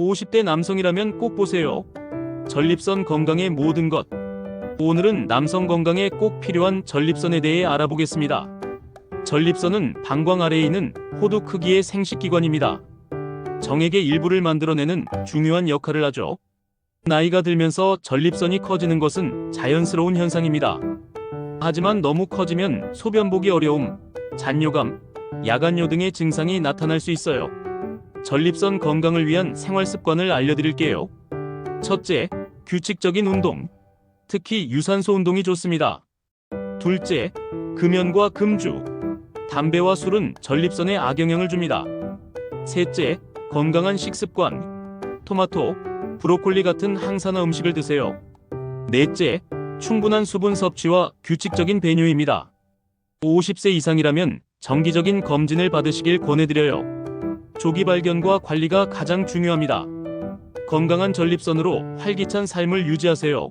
50대 남성이라면 꼭 보세요. 전립선 건강의 모든 것. 오늘은 남성 건강에 꼭 필요한 전립선에 대해 알아보겠습니다. 전립선은 방광 아래에 있는 호두 크기의 생식기관입니다. 정액의 일부를 만들어내는 중요한 역할을 하죠. 나이가 들면서 전립선이 커지는 것은 자연스러운 현상입니다. 하지만 너무 커지면 소변 보기 어려움, 잔뇨감, 야간뇨 등의 증상이 나타날 수 있어요. 전립선 건강을 위한 생활 습관을 알려드릴게요. 첫째, 규칙적인 운동. 특히 유산소 운동이 좋습니다. 둘째, 금연과 금주. 담배와 술은 전립선에 악영향을 줍니다. 셋째, 건강한 식습관. 토마토, 브로콜리 같은 항산화 음식을 드세요. 넷째, 충분한 수분 섭취와 규칙적인 배뇨입니다. 50세 이상이라면 정기적인 검진을 받으시길 권해드려요. 조기 발견과 관리가 가장 중요합니다. 건강한 전립선으로 활기찬 삶을 유지하세요.